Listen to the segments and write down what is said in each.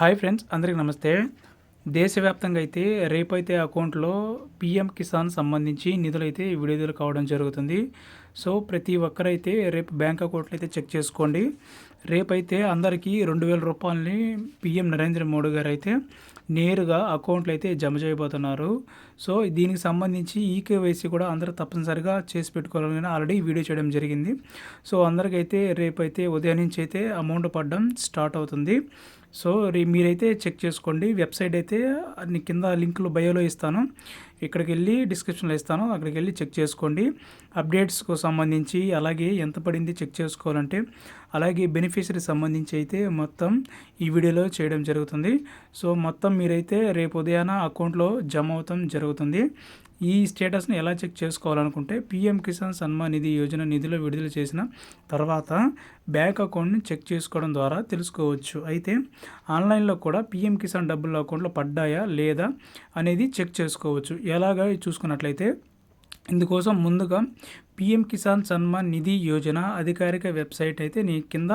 Hi friends అందరికీ నమస్తే. దేశవ్యాప్తంగా అయితే రేపైతే అకౌంట్లో పిఎం కిసాన్ సంబంధించి నిధులు అయితే విడుదల కావడం జరుగుతుంది. సో ప్రతి ఒక్కరైతే రేపు బ్యాంక్ అకౌంట్లు అయితే చెక్ చేసుకోండి. రేపైతే అందరికీ రెండు వేల రూపాయలని పిఎం నరేంద్ర మోడీ గారు అయితే నేరుగా అకౌంట్లు అయితే జమ చేయబోతున్నారు. సో దీనికి సంబంధించి ఈకేవైసీ కూడా అందరూ తప్పనిసరిగా చేసి పెట్టుకోవాలని ఆల్రెడీ వీడియో చేయడం జరిగింది. సో అందరికైతే రేపైతే ఉదయం నుంచి అయితే అమౌంట్ పడడం స్టార్ట్ అవుతుంది. సో మీరైతే చెక్ చేసుకోండి. వెబ్సైట్ అయితే కింద లింకులు బయోలో ఇస్తాను. ఇక్కడికి వెళ్ళి డిస్క్రిప్షన్లో ఇస్తాను. అక్కడికి వెళ్ళి చెక్ చేసుకోండి. అప్డేట్స్కు సంబంధించి అలాగే ఎంత పడింది చెక్ చేసుకోవాలంటే అలాగే బెనిఫిషరీ సంబంధించి అయితే మొత్తం ఈ వీడియోలో చేయడం జరుగుతుంది. సో మొత్తం మీరైతే రేపు ఉదయాన అకౌంట్లో జమ అవుతాం జరుగుతుంది. ఈ స్టేటస్ని ఎలా చెక్ చేసుకోవాలనుకుంటే పీఎం కిసాన్ సన్మాన్ నిధి యోజన నిధిలో విడుదల చేసిన తర్వాత బ్యాంక్ అకౌంట్ని చెక్ చేసుకోవడం ద్వారా తెలుసుకోవచ్చు. అయితే ఆన్లైన్లో కూడా పీఎం కిసాన్ డబ్బులు అకౌంట్లో పడ్డాయా లేదా అనేది చెక్ చేసుకోవచ్చు. ఎలాగా చూసుకున్నట్లయితే ఇందుకోసం ముందుగా పిఎం కిసాన్ సన్మాన్ నిధి యోజన అధికారిక వెబ్సైట్ అయితే నీ కింద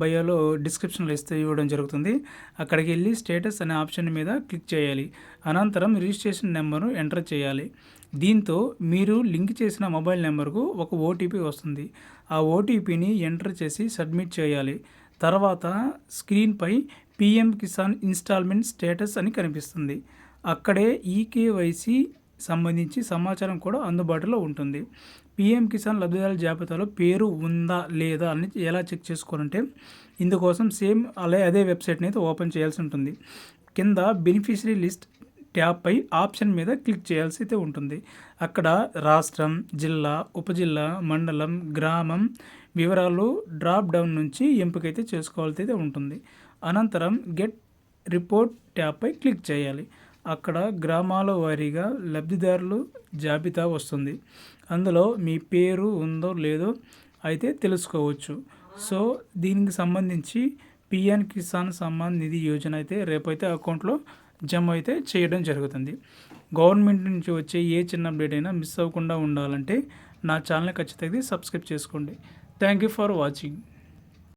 బయోలో డిస్క్రిప్షన్లో ఇస్తే ఇవ్వడం జరుగుతుంది. అక్కడికి వెళ్ళి స్టేటస్ అనే ఆప్షన్ మీద క్లిక్ చేయాలి. అనంతరం రిజిస్ట్రేషన్ నెంబర్ను ఎంటర్ చేయాలి. దీంతో మీరు లింక్ చేసిన మొబైల్ నెంబర్కు ఒక ఓటీపీ వస్తుంది. ఆ ఓటీపీని ఎంటర్ చేసి సబ్మిట్ చేయాలి. తర్వాత స్క్రీన్పై పిఎం కిసాన్ ఇన్స్టాల్మెంట్ స్టేటస్ అని కనిపిస్తుంది. అక్కడే ఈకేవైసీ సంబంధించి సమాచారం కూడా అందుబాటులో ఉంటుంది. పిఎం కిసాన్ లబ్ధిదారుల జాబితాలో పేరు ఉందా లేదా అని ఎలా చెక్ చేసుకోవాలంటే ఇందుకోసం సేమ్ అలా అదే వెబ్సైట్ని అయితే ఓపెన్ చేయాల్సి ఉంటుంది. కింద బెనిఫిషరీ లిస్ట్ ట్యాబ్పై ఆప్షన్ మీద క్లిక్ చేయాల్సి అయితే ఉంటుంది. అక్కడ రాష్ట్రం జిల్లా ఉపజిల్లా మండలం గ్రామం వివరాలు డ్రాప్ డౌన్ నుంచి ఎంపికైతే చేసుకోవాల్సి అయితే ఉంటుంది. అనంతరం గెట్ రిపోర్ట్ ట్యాబ్పై క్లిక్ చేయాలి. అక్కడ గ్రామాల వారీగా లబ్ధిదారులు జాబితా వస్తుంది. అందులో మీ పేరు ఉందో లేదో అయితే తెలుసుకోవచ్చు. సో దీనికి సంబంధించి పిఎన్ కిసాన్ సమ్మాన్ నిధి యోజన అయితే రేపైతే అకౌంట్లో జమ అయితే చేయడం జరుగుతుంది. గవర్నమెంట్ నుంచి వచ్చే ఏ చిన్న అప్డేట్ అయినా మిస్ అవ్వకుండా ఉండాలంటే నా ఛానల్ ఖచ్చితంగా సబ్స్క్రైబ్ చేసుకోండి. Thank you for watching.